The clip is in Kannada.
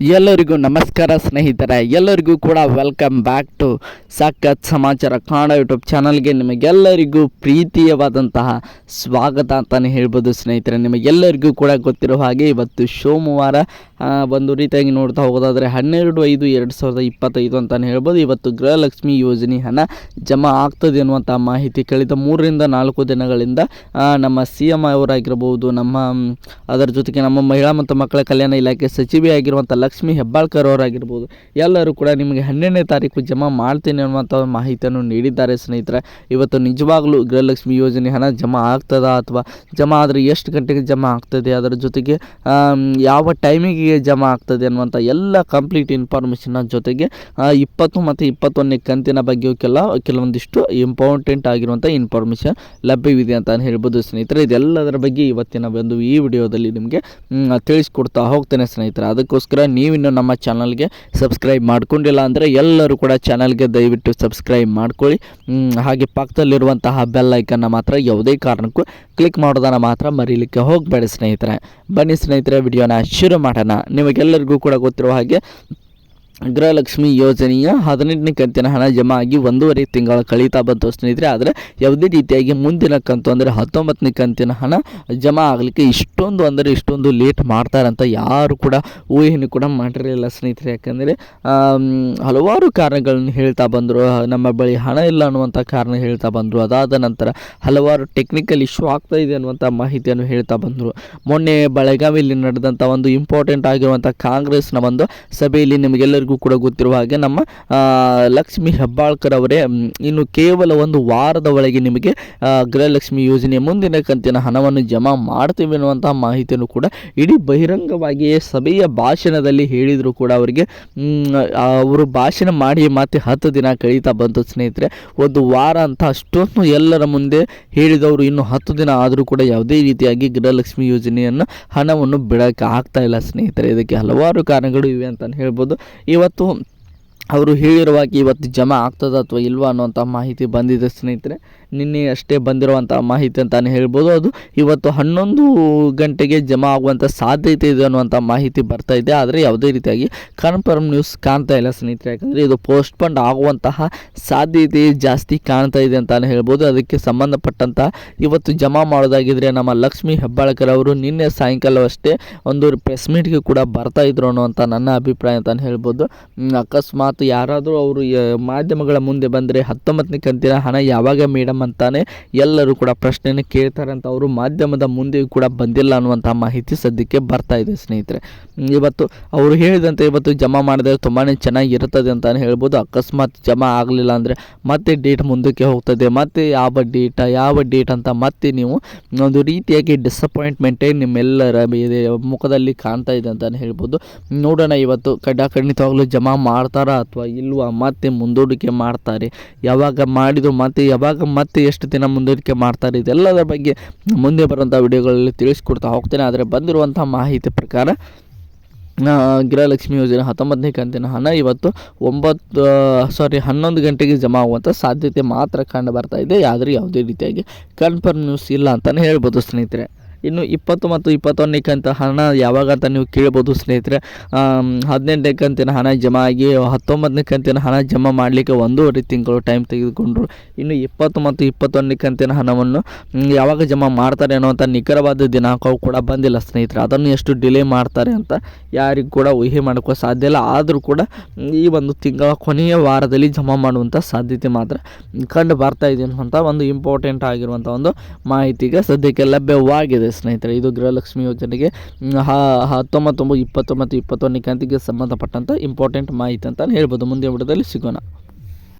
ಎಲ್ಲರಿಗೂ ನಮಸ್ಕಾರ ಸ್ನೇಹಿತರೆ, ಎಲ್ಲರಿಗೂ ಕೂಡ ವೆಲ್ಕಮ್ ಬ್ಯಾಕ್ ಟು ಸಖತ್ ಸಮಾಚಾರ ಕನ್ನಡ ಯೂಟ್ಯೂಬ್ ಚಾನಲ್ಗೆ ನಿಮಗೆಲ್ಲರಿಗೂ ಪ್ರೀತಿಯವಾದಂತಹ ಸ್ವಾಗತ ಅಂತಲೇ ಹೇಳ್ಬೋದು ಸ್ನೇಹಿತರೆ. ನಿಮಗೆಲ್ಲರಿಗೂ ಕೂಡ ಗೊತ್ತಿರೋ ಹಾಗೆ ಇವತ್ತು ಸೋಮವಾರ ಒಂದು ರೀತಿಯಾಗಿ ನೋಡ್ತಾ ಹೋಗೋದಾದರೆ ಹನ್ನೆರಡು ಐದು ಎರಡು ಸಾವಿರದ ಇಪ್ಪತ್ತೈದು ಅಂತಲೇ ಹೇಳ್ಬೋದು. ಇವತ್ತು ಗೃಹಲಕ್ಷ್ಮಿ ಯೋಜನೆ ಹಣ ಜಮಾ ಆಗ್ತದೆ ಅನ್ನುವಂಥ ಮಾಹಿತಿ ಕಳೆದ ಮೂರರಿಂದ ನಾಲ್ಕು ದಿನಗಳಿಂದ ನಮ್ಮ ಸಿ ಎಂ ಅವರಾಗಿರ್ಬೋದು, ನಮ್ಮ ಅದರ ಜೊತೆಗೆ ನಮ್ಮ ಮಹಿಳಾ ಮತ್ತು ಮಕ್ಕಳ ಕಲ್ಯಾಣ ಇಲಾಖೆ ಸಚಿವೆ ಆಗಿರುವಂಥ ಲಕ್ಷ್ಮಿ ಹೆಬ್ಬಾಳ್ಕರ್ ಅವರಾಗಿರ್ಬೋದು. ಎಲ್ಲರೂ ಕೂಡ ನಿಮಗೆ ಹನ್ನೆರಡನೇ ತಾರೀಕು ಜಮಾ ಮಾಡ್ತೀನಿ ಅನ್ನುವಂಥ ಮಾಹಿತಿಯನ್ನು ನೀಡಿದ್ದಾರೆ ಸ್ನೇಹಿತರೆ. ಇವತ್ತು ನಿಜವಾಗ್ಲೂ ಗೃಹಲಕ್ಷ್ಮಿ ಯೋಜನೆ ಹಣ ಜಮಾ ಆಗ್ತದಾ ಅಥವಾ ಜಮಾ ಆದರೆ ಎಷ್ಟು ಗಂಟೆಗೆ ಜಮಾ ಆಗ್ತದೆ? ಅದರ ಜೊತೆಗೆ ಯಾವ ಟೈಮಿಗೆ ಜಮಾ ಆಗ್ತದೆ ಅನ್ನುವಂಥ ಎಲ್ಲ ಕಂಪ್ಲೀಟ್ ಇನ್ಫಾರ್ಮೇಷನ್ನ ಜೊತೆಗೆ ಇಪ್ಪತ್ತು ಮತ್ತು ಇಪ್ಪತ್ತೊಂದನೇ ಕಂತಿನ ಬಗ್ಗೆ ಕೆಲ, ಕೆಲವೊಂದಿಷ್ಟು ಇಂಪಾರ್ಟೆಂಟ್ ಆಗಿರುವಂಥ ಇನ್ಫಾರ್ಮೇಷನ್ ಲಭ್ಯವಿದೆ ಅಂತ ಹೇಳ್ಬೋದು ಸ್ನೇಹಿತರೆ. ಇದೆಲ್ಲದರ ಬಗ್ಗೆ ಇವತ್ತಿನ ಒಂದು ಈ ವಿಡಿಯೋದಲ್ಲಿ ನಿಮಗೆ ತಿಳಿಸ್ಕೊಡ್ತಾ ಹೋಗ್ತೇನೆ ಸ್ನೇಹಿತರೆ. ಅದಕ್ಕೋಸ್ಕರ ನೀವಿನ್ನು ನಮ್ಮ ಚಾನಲ್ಗೆ ಸಬ್ಸ್ಕ್ರೈಬ್ ಮಾಡ್ಕೊಂಡಿಲ್ಲ ಅಂದರೆ ಎಲ್ಲರೂ ಕೂಡ ಚಾನಲ್ಗೆ ದಯವಿಟ್ಟು ಸಬ್ಸ್ಕ್ರೈಬ್ ಮಾಡ್ಕೊಳ್ಳಿ. ಹಾಗೆ ಪಕ್ಕದಲ್ಲಿರುವಂತಹ ಬೆಲ್ ಐಕನ್ನ ಮಾತ್ರ ಯಾವುದೇ ಕಾರಣಕ್ಕೂ ಕ್ಲಿಕ್ ಮಾಡೋದನ್ನು ಮಾತ್ರ ಮರೀಲಿಕ್ಕೆ ಹೋಗಬೇಡಿ ಸ್ನೇಹಿತರೆ. ಬನ್ನಿ ಸ್ನೇಹಿತರೆ, ವಿಡಿಯೋನ ಶುರು ಮಾಡೋಣ. ನಿಮಗೆಲ್ಲರಿಗೂ ಕೂಡ ಗೊತ್ತಿರುವ ಹಾಗೆ ಗೃಹಲಕ್ಷ್ಮಿ ಯೋಜನೆಯ ಹದಿನೆಂಟನೇ ಕಂತಿನ ಹಣ ಜಮಾ ಆಗಿ ಒಂದೂವರೆ ತಿಂಗಳ ಕಳೀತಾ ಬಂತು ಸ್ನೇಹಿತರೆ. ಆದರೆ ಯಾವುದೇ ರೀತಿಯಾಗಿ ಮುಂದಿನ ಕಂತು ಅಂದರೆ ಹತ್ತೊಂಬತ್ತನೇ ಕಂತಿನ ಹಣ ಜಮಾ ಆಗಲಿಕ್ಕೆ ಇಷ್ಟೊಂದು ಅಂದರೆ ಇಷ್ಟೊಂದು ಲೇಟ್ ಮಾಡ್ತಾರಂತ ಯಾರು ಕೂಡ ಊಹೆಯನ್ನು ಕೂಡ ಮಾಡಿರಲಿಲ್ಲ ಸ್ನೇಹಿತರೆ. ಯಾಕಂದರೆ ಹಲವಾರು ಕಾರಣಗಳನ್ನು ಹೇಳ್ತಾ ಬಂದರು. ನಮ್ಮ ಬಳಿ ಹಣ ಇಲ್ಲ ಅನ್ನುವಂಥ ಕಾರಣ ಹೇಳ್ತಾ ಬಂದರು. ಅದಾದ ನಂತರ ಹಲವಾರು ಟೆಕ್ನಿಕಲ್ ಇಶ್ಯೂ ಆಗ್ತಾ ಇದೆ ಅನ್ನುವಂಥ ಮಾಹಿತಿಯನ್ನು ಹೇಳ್ತಾ ಬಂದರು. ಮೊನ್ನೆ ಬೆಳಗಾವಿಯಲ್ಲಿ ನಡೆದಂಥ ಒಂದು ಇಂಪಾರ್ಟೆಂಟ್ ಆಗಿರುವಂಥ ಕಾಂಗ್ರೆಸ್ನ ಒಂದು ಸಭೆಯಲ್ಲಿ ನಿಮಗೆಲ್ಲರಿಗೂ ಕೂಡ ಗೊತ್ತಿರುವ ಹಾಗೆ ನಮ್ಮ ಲಕ್ಷ್ಮಿ ಹೆಬ್ಬಾಳ್ಕರ್ ಅವರೇ ಇನ್ನು ಕೇವಲ ಒಂದು ವಾರದ ಒಳಗೆ ನಿಮಗೆ ಗೃಹಲಕ್ಷ್ಮಿ ಯೋಜನೆಯ ಮುಂದಿನ ಕಂತಿನ ಹಣವನ್ನು ಜಮಾ ಮಾಡ್ತೀವಿ ಅನ್ನುವಂತಹ ಮಾಹಿತಿಯನ್ನು ಕೂಡ ಇಡೀ ಬಹಿರಂಗವಾಗಿಯೇ ಸಭೆಯ ಭಾಷಣದಲ್ಲಿ ಹೇಳಿದರೂ ಕೂಡ ಅವರಿಗೆ. ಅವರು ಭಾಷಣ ಮಾಡಿ ಮತ್ತೆ ಹತ್ತು ದಿನ ಕಳೀತಾ ಬಂತು ಸ್ನೇಹಿತರೆ. ಒಂದು ವಾರ ಅಂತ ಅಷ್ಟೊಂದು ಎಲ್ಲರ ಮುಂದೆ ಹೇಳಿದವರು ಇನ್ನು ಹತ್ತು ದಿನ ಆದರೂ ಕೂಡ ಯಾವುದೇ ರೀತಿಯಾಗಿ ಗೃಹಲಕ್ಷ್ಮಿ ಯೋಜನೆಯನ್ನು ಹಣವನ್ನು ಬಿಡೋಕ್ಕೆ ಆಗ್ತಾ ಇಲ್ಲ ಸ್ನೇಹಿತರೆ. ಇದಕ್ಕೆ ಹಲವಾರು ಕಾರಣಗಳು ಇವೆ ಅಂತಲೇ ಹೇಳ್ಬೋದು. ಇವತ್ತು ಅವರು ಹೇಳಿರುವಾಗ ಇವತ್ತು ಜಮಾ ಆಗ್ತದ ಅಥವಾ ಇಲ್ವಾ ಅನ್ನುವಂಥ ಮಾಹಿತಿ ಬಂದಿದೆ ಸ್ನೇಹಿತರೆ. ನಿನ್ನೆ ಅಷ್ಟೇ ಬಂದಿರುವಂಥ ಮಾಹಿತಿ ಅಂತಲೇ ಹೇಳ್ಬೋದು. ಅದು ಇವತ್ತು ಹನ್ನೊಂದು ಗಂಟೆಗೆ ಜಮಾ ಆಗುವಂಥ ಸಾಧ್ಯತೆ ಇದೆ ಅನ್ನುವಂಥ ಮಾಹಿತಿ ಬರ್ತಾ ಇದೆ. ಆದರೆ ಯಾವುದೇ ರೀತಿಯಾಗಿ ಕನ್ಫರ್ಮ್ ನ್ಯೂಸ್ ಕಾಣ್ತಾ ಇಲ್ಲ ಸ್ನೇಹಿತರೆ. ಯಾಕಂದರೆ ಇದು ಪೋಸ್ಟ್ಪೋಂಡ್ ಆಗುವಂತಹ ಸಾಧ್ಯತೆ ಜಾಸ್ತಿ ಕಾಣ್ತಾ ಇದೆ ಅಂತಲೇ ಹೇಳ್ಬೋದು. ಅದಕ್ಕೆ ಸಂಬಂಧಪಟ್ಟಂಥ ಇವತ್ತು ಜಮಾ ಮಾಡೋದಾಗಿದ್ರೆ ನಮ್ಮ ಲಕ್ಷ್ಮಿ ಹೆಬ್ಬಾಳ್ಕರ್ ಅವರು ನಿನ್ನೆ ಸಾಯಂಕಾಲವಷ್ಟೇ ಒಂದು ಪ್ರೆಸ್ ಮೀಟ್ಗೆ ಕೂಡ ಬರ್ತಾ ಇದ್ರು ಅನ್ನುವಂಥ ನನ್ನ ಅಭಿಪ್ರಾಯ ಅಂತಲೇ ಹೇಳ್ಬೋದು. ಹ್ಮ್, ಅಕಸ್ಮಾತ್ ಯಾರಾದರೂ ಅವರು ಮಾಧ್ಯಮಗಳ ಮುಂದೆ ಬಂದರೆ ಹತ್ತೊಂಬತ್ತನೇ ಕಂತಿನ ಹಣ ಯಾವಾಗ ಮೇಡಮ್ ಅಂತಾನೆ ಎಲ್ಲರೂ ಕೂಡ ಪ್ರಶ್ನೆಯನ್ನು ಕೇಳ್ತಾರೆ ಅಂತ ಅವರು ಮಾಧ್ಯಮದ ಮುಂದೆ ಕೂಡ ಬಂದಿಲ್ಲ ಅನ್ನುವಂಥ ಮಾಹಿತಿ ಸದ್ಯಕ್ಕೆ ಬರ್ತಾ ಇದೆ ಸ್ನೇಹಿತರೆ. ಇವತ್ತು ಅವರು ಹೇಳಿದಂತೆ ಇವತ್ತು ಜಮಾ ಮಾಡಿದರೆ ತುಂಬಾ ಚೆನ್ನಾಗಿರ್ತದೆ ಅಂತಲೇ ಹೇಳ್ಬೋದು. ಅಕಸ್ಮಾತ್ ಜಮಾ ಆಗಲಿಲ್ಲ ಅಂದರೆ ಮತ್ತೆ ಡೇಟ್ ಮುಂದಕ್ಕೆ ಹೋಗ್ತದೆ, ಮತ್ತೆ ಯಾವ ಡೇಟ, ಯಾವ ಡೇಟ್ ಅಂತ ಮತ್ತೆ ನೀವು ಒಂದು ರೀತಿಯಾಗಿ ಡಿಸಪಾಯಿಂಟ್ಮೆಂಟೇ ನಿಮ್ಮೆಲ್ಲರ ಮುಖದಲ್ಲಿ ಕಾಣ್ತಾ ಇದೆ ಅಂತಲೇ ಹೇಳ್ಬೋದು. ನೋಡೋಣ ಇವತ್ತು ಖಂಡಿತವಾಗ್ಲೂ ಜಮಾ ಮಾಡ್ತಾರಾ ಅಥವಾ ಇಲ್ವಾ ಮತ್ತೆ ಮುಂದೂಡಿಕೆ ಮಾಡ್ತಾರೆ. ಯಾವಾಗ ಮಾಡಿದ್ರು ಮತ್ತೆ, ಯಾವಾಗ ಮತ್ತೆ ಎಷ್ಟು ದಿನ ಮುಂದೂಡಿಕೆ ಮಾಡ್ತಾರೆ, ಇದೆಲ್ಲದರ ಬಗ್ಗೆ ಮುಂದೆ ಬರುವಂಥ ವಿಡಿಯೋಗಳಲ್ಲಿ ತಿಳಿಸ್ಕೊಡ್ತಾ ಹೋಗ್ತೇನೆ. ಆದರೆ ಬಂದಿರುವಂಥ ಮಾಹಿತಿ ಪ್ರಕಾರ ಗೃಹಲಕ್ಷ್ಮಿ ಯೋಜನೆ ಹತ್ತೊಂಬತ್ತನೇ ಕಂತಿನ ಹಣ ಇವತ್ತು ಒಂಬತ್ತು ಸಾರಿ ಹನ್ನೊಂದು ಗಂಟೆಗೆ ಜಮಾ ಆಗುವಂಥ ಸಾಧ್ಯತೆ ಮಾತ್ರ ಕಂಡು ಬರ್ತಾ ಇದೆ. ಆದರೆ ಯಾವುದೇ ರೀತಿಯಾಗಿ ಕನ್ಫರ್ಮ್ ನ್ಯೂಸ್ ಇಲ್ಲ ಅಂತಲೇ ಹೇಳ್ಬೋದು ಸ್ನೇಹಿತರೆ. ಇನ್ನು ಇಪ್ಪತ್ತು ಮತ್ತು ಇಪ್ಪತ್ತೊಂದನೇ ಕಂತ ಹಣ ಯಾವಾಗ ಅಂತ ನೀವು ಕೇಳ್ಬೋದು ಸ್ನೇಹಿತರೆ ಹದಿನೆಂಟನೇ ಕಂತಿನ ಹಣ ಜಮಾ ಆಗಿ ಹತ್ತೊಂಬತ್ತನೇ ಕಂತಿನ ಹಣ ಜಮಾ ಮಾಡಲಿಕ್ಕೆ ಒಂದೂವರೆ ತಿಂಗಳು ಟೈಮ್ ತೆಗೆದುಕೊಂಡರು. ಇನ್ನು ಇಪ್ಪತ್ತು ಮತ್ತು ಇಪ್ಪತ್ತೊಂದನೇ ಕಂತಿನ ಹಣವನ್ನು ಯಾವಾಗ ಜಮಾ ಮಾಡ್ತಾರೆ ಅನ್ನುವಂಥ ನಿಖರವಾದ ದಿನಾಂಕವು ಕೂಡ ಬಂದಿಲ್ಲ ಸ್ನೇಹಿತರೆ. ಅದನ್ನು ಎಷ್ಟು ಡಿಲೇ ಮಾಡ್ತಾರೆ ಅಂತ ಯಾರಿಗೂ ಕೂಡ ಊಹೆ ಮಾಡೋಕ್ಕೂ ಸಾಧ್ಯ ಇಲ್ಲ. ಆದರೂ ಕೂಡ ಈ ಒಂದು ತಿಂಗಳ ಕೊನೆಯ ವಾರದಲ್ಲಿ ಜಮಾ ಮಾಡುವಂಥ ಸಾಧ್ಯತೆ ಮಾತ್ರ ಕಂಡು ಬರ್ತಾ ಇದೆ ಅನ್ನುವಂಥ ಒಂದು ಇಂಪಾರ್ಟೆಂಟ್ ಆಗಿರುವಂಥ ಒಂದು ಮಾಹಿತಿಗೆ ಸದ್ಯಕ್ಕೆ ಲಭ್ಯವಾಗಿದೆ. ಸ್ನೇಹಿತರೆ, ಇದು ಗೃಹಲಕ್ಷ್ಮಿ ಯೋಜನೆಗೆ ಹತ್ತೊಂಬತ್ತೊಂಬತ್ತು, ಇಪ್ಪತ್ತೊಂಬತ್ತು ಇಪ್ಪತ್ತೊಂದನೇ ಕಂತಿಗೆ ಸಂಬಂಧಪಟ್ಟಂಥ ಇಂಪಾರ್ಟೆಂಟ್ ಮಾಹಿತಿ ಅಂತಲೇ ಹೇಳ್ಬೋದು. ಮುಂದಿನ ವಿಡಿಯೋದಲ್ಲಿ ಸಿಗೋಣ.